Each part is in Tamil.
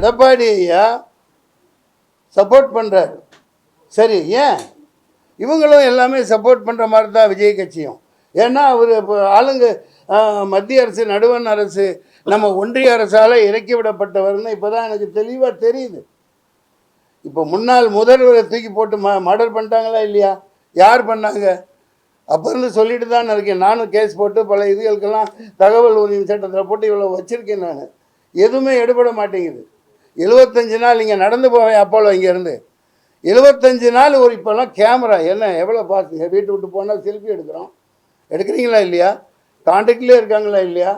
எடப்பாடி ஐயா சப்போர்ட் பண்ணுறாரு சரி ஏன்? இவங்களும் எல்லாமே சப்போர்ட் பண்ணுற மாதிரி தான் விஜய் கட்சியும். ஏன்னா அவர் இப்போ ஆளுங்க மத்திய அரசு நடுவண் அரசு நம்ம ஒன்றிய அரசால் இறக்கி விடப்பட்டவர்னு இப்போ தான் எனக்கு தெளிவாக தெரியுது. இப்போ முன்னாள் முதல்வரை தூக்கி போட்டு ம மர்டர் பண்ணிட்டாங்களா இல்லையா? யார் பண்ணாங்க? அப்போருந்து சொல்லிட்டு தான் இருக்கேன். நானும் கேஸ் போட்டு பல இதுகளுக்கெல்லாம் தகவல் உரிமை சட்டத்தில் போட்டு இவ்வளோ வச்சுருக்கேன் நான். எதுவுமே எடுபட மாட்டேங்குது. எழுபத்தஞ்சு நாள் இங்கே நடந்து போவேன் அப்போலோ இங்கேருந்து. எழுபத்தஞ்சு நாள் ஒரு இப்போல்லாம் கேமரா என்ன எவ்வளோ பார்த்து வீட்டு விட்டு போனால் செல்ஃபி எடுக்கிறோம். எடுக்கிறீங்களா இல்லையா? கான்டாக்ட்லேயே இருக்காங்களா இல்லையா?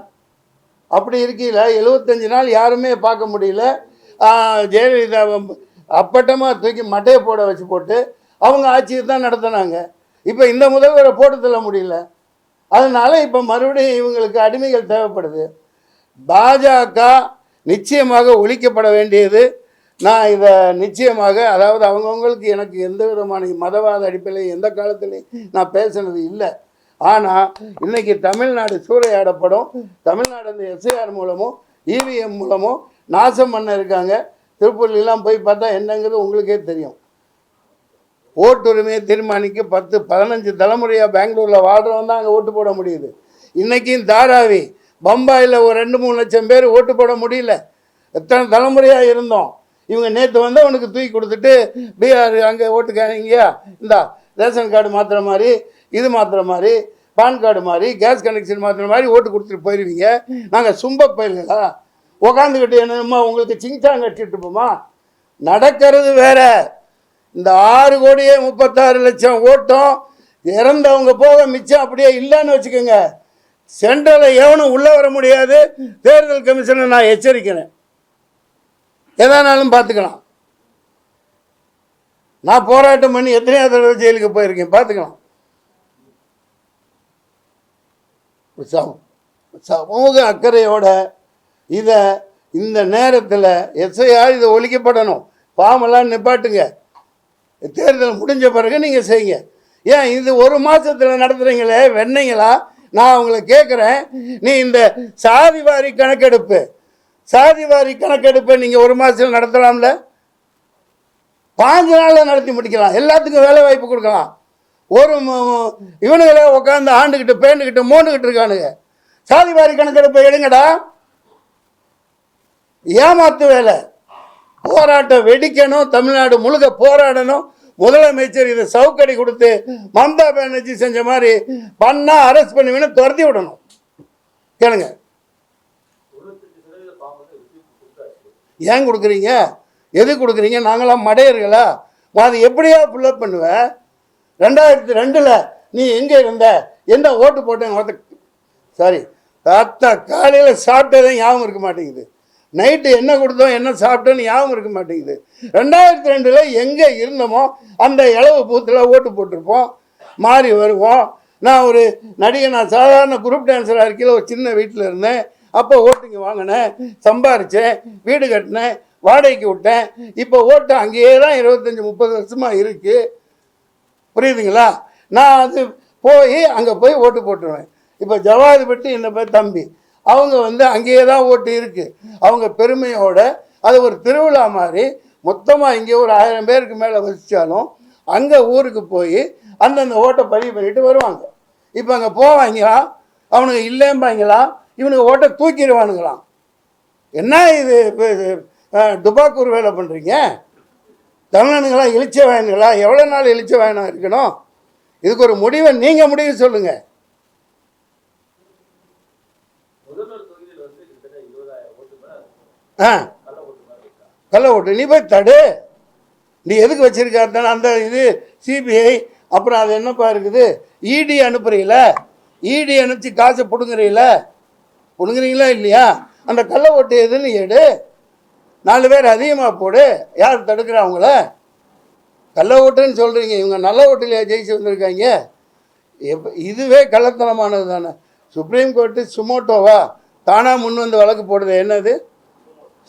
அப்படி இருக்கையில் எழுபத்தஞ்சு நாள் யாருமே பார்க்க முடியல. ஜெயலலிதா அப்பட்டமாக தூக்கி மட்டையை போட வச்சு போட்டு அவங்க ஆட்சியை தான் நடத்தினாங்க. இப்போ இந்த முதல்வரை போட்டு தள்ள முடியல. அதனால் இப்போ மறுபடியும் இவங்களுக்கு அடிமைகள் தேவைப்படுது. பாஜக நிச்சயமாக ஒழிக்கப்பட வேண்டியது. நான் இதை நிச்சயமாக அதாவது அவங்கவுங்களுக்கு எனக்கு எந்த விதமான மதவாத அடிப்படையில் எந்த காலத்துலையும் நான் பேசுனது இல்லை. ஆனால் இன்னைக்கு தமிழ்நாடு சூறையாடப்படும். தமிழ்நாடு அந்த எஸ்ஐஆர் மூலமும் இவிஎம் மூலமும் நாசம் பண்ண இருக்காங்க. திருப்பூர்லாம் போய் பார்த்தா என்னங்கிறது உங்களுக்கே தெரியும். ஓட்டுரிமையை தீர்மானிக்க பத்து பதினஞ்சு தலைமுறையாக பெங்களூரில் வாழ்கிறவன் தான் அங்கே ஓட்டு போட முடியுது. இன்றைக்கும் தாராவி பம்பாயில் ஒரு ரெண்டு மூணு லட்சம் பேர் ஓட்டு போட முடியல. எத்தனை தலைமுறையாக இருந்தோம். இவங்க நேற்று வந்து அவனுக்கு தூக்கி கொடுத்துட்டு பீகார் அங்கே ஓட்டுக்காரங்கயா இந்தா ரேஷன் கார்டு மாற்றுற மாதிரி இது மாற்றுற மாதிரி பான் கார்டு மாதிரி கேஸ் கனெக்ஷன் மாற்றுற மாதிரி ஓட்டு கொடுத்துட்டு போயிடுவீங்க நாங்கள் சும்ப பயிர்களா உக்காந்துக்கிட்டு என்னமா உங்களுக்கு சிங்சாங் கட்டிட்டு இருப்போமா? நடக்கிறது வேற. இந்த ஆறு கோடியே முப்பத்தாறு லட்சம் ஓட்டம் இறந்தவங்க போக மிச்சம் அப்படியே இல்லைன்னு வச்சுக்கோங்க. சென்ட்ரலில் எவனும் உள்ளே வர முடியாது. தேர்தல் கமிஷனை நான் எச்சரிக்கிறேன். எதானாலும் பார்த்துக்கலாம். நான் போராட்டம் பண்ணி எத்தனையோ தடவை ஜெயிலுக்கு போயிருக்கேன். பார்த்துக்கலாம். சமூக அக்கறையோட இதை இந்த நேரத்தில் எஸ்ஐஆர் இதை ஒழிக்கப்படணும். பாமெல்லாம் நிப்பாட்டுங்க. தேர்தல் முடிஞ்ச பிறகு நீங்கள் செய்யுங்க. ஏன் இது ஒரு மாதத்தில் நடத்துகிறீங்களே வெண்ணீங்களா நான் உங்களை கேட்குறேன் நீ இந்த சாதிவாரி கணக்கெடுப்பு சாதிவாரி கணக்கெடுப்பை நீங்கள் ஒரு மாதத்தில் நடத்தலாம்ல? பாஞ்சு நாளில் நடத்தி முடிக்கலாம். எல்லாத்துக்கும் வேலை வாய்ப்பு கொடுக்கலாம். ஒரு ம- இவனுங்களே உட்காந்து ஆண்டுக்கிட்டு பேண்டுக்கிட்டு மோண்டுக்கிட்டு இருக்கானுங்க. சாதிவாரி கணக்கெடுப்பை எடுங்கடா. ஏமாத்து வேலை. போராட்டம் வெடிக்கணும். தமிழ்நாடு முழுக்க போராடணும். முதலமைச்சர் இதை சவுக்கடி கொடுத்து மம்தா பானர்ஜி செஞ்ச மாதிரி பண்ணா அரெஸ்ட் பண்ணுவீங்கன்னு துரத்தி விடணும். கேளுங்க. ஏன் கொடுக்குறீங்க? எது கொடுக்குறீங்க? நாங்களாம் மடையர்களா? நான் அது எப்படியா ஃபுல்லப் பண்ணுவேன்? ரெண்டாயிரத்தி ரெண்டில் நீ எங்கே இருந்த? என்ன ஓட்டு போட்டேன் சாரி தாத்தா காலையில் சாப்பிட்டதே ஞாபகம் இருக்க மாட்டேங்குது. நைட்டு என்ன கொடுத்தோம் என்ன சாப்பிட்டோன்னு ஞாபகம் இருக்க மாட்டேங்குது. ரெண்டாயிரத்தி ரெண்டில் எங்கே இருந்தோமோ அந்த இளவு பூத்தில் ஓட்டு போட்டிருப்போம் மாறி வருவோம். நான் ஒரு நடிகை நான் சாதாரண குரூப் டான்ஸராக இருக்கையில் ஒரு சின்ன வீட்டில் இருந்தேன். அப்போ ஓட்டுங்க வாங்கினேன் சம்பாரித்தேன் வீடு கட்டினேன் வாடகைக்கு விட்டேன். இப்போ ஓட்டு அங்கேயே தான் இருபத்தஞ்சி முப்பது வருஷமாக இருக்குது புரியுதுங்களா? நான் அது போய் அங்கே போய் ஓட்டு போட்டுருவேன். இப்போ ஜவாதிபட்டி என்ன பேர் தம்பி. அவங்க வந்து அங்கேயே தான் ஓட்டு இருக்குது அவங்க பெருமையோட அது ஒரு திருவிழா மாதிரி மொத்தமாக இங்கே ஒரு ஆயிரம் பேருக்கு மேலே வசித்தாலும் அங்கே ஊருக்கு போய் அந்தந்த ஓட்டை பதிவு பண்ணிட்டு வருவாங்க. இப்போ அங்கே போவாங்களா? அவனுங்க இல்லைம்பாங்களா? இவனுங்க ஓட்டை தூக்கிடுவானுங்களாம். என்ன இது? இப்போ இது, துபாக்கூர் வேலை பண்ணுறீங்க தமிழனுங்களா இழிச்ச வாயனுங்களா எவ்வளோ நாள் இழிச்ச வாயனாக இருக்கணும்? இதுக்கு ஒரு முடிவை நீங்கள் முடிவு சொல்லுங்கள் முதல்வர் தொகுதியில் வந்து கிட்டத்தட்ட இருபதாயிரம் ஓட்டு மேல ஆ. கள்ள ஓட்டு. நீ போய் தடு. நீ எதுக்கு வச்சிருக்காரு அந்த இது சிபிஐ அப்புறம் அது என்னப்பா இருக்குது? இடி அனுப்புறீங்கள? இடி அனுப்பிச்சு காசை பிடுங்குறீங்கள? பிடுங்குறீங்களா இல்லையா? அந்த கள்ள ஓட்டு எதுன்னு எடு. நாலு பேர் அதிகமாக போடு. யார் தடுக்கிறா அவங்கள? கள்ள ஓட்டுன்னு சொல்கிறீங்க இவங்க நல்ல ஓட்டுலையா ஜெயிச்சு வந்திருக்காங்க? எப் இதுவே கள்ளத்தனமானது தானே. சுப்ரீம் கோர்ட்டு சுமோட்டோவா? தானாக முன் வந்து வழக்கு போடுது என்னது?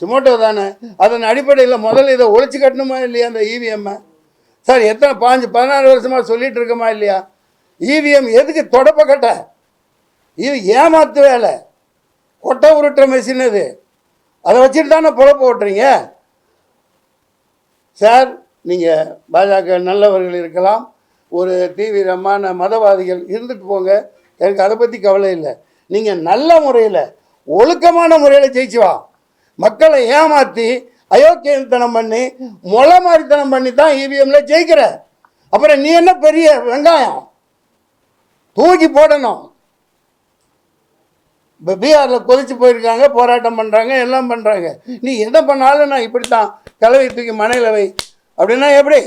சுமோட்டோ தானே? அதன் அடிப்படையில் முதல்ல இதை ஒழிச்சு கட்டணுமா இல்லையா அந்த இவிஎம்மை சார் எத்தனை பாஞ்சு பதினாறு வருஷமாக சொல்லிட்டு இருக்கோமா இல்லையா? இவிஎம் எதுக்கு தொடப்ப கட்ட? இது ஏமாத்து வேலை. கொட்டை உருட்டுற மெஷின் இது அதை வச்சுட்டு தானே பொழப்பு ஓட்டுறீங்க? சார் நீங்கள் பாஜக நல்லவர்கள் இருக்கலாம். ஒரு தீவிரமான மதவாதிகள் இருந்துட்டு போங்க. எனக்கு அதை பற்றி கவலை இல்லை. நீங்கள் நல்ல முறையில் ஒழுக்கமான முறையில் ஜெயிச்சு வா. மக்களை ஏமாற்றி அயோக்கியத்தனம் பண்ணி மொளை மாதிரித்தனம் பண்ணி தான் இவிஎம்ல ஜெயிக்கிற. அப்புறம் நீ என்ன பெரிய வெங்காயம்? தூக்கி போடணும். இப்போ பீகாரில் கொதிச்சு போயிருக்காங்க போராட்டம் பண்ணுறாங்க எல்லாம் பண்ணுறாங்க நீ எதை பண்ணாலும் நான் இப்படி தான் தலைவை தூக்கி மனையில் வை. அப்படின்னா எப்படி?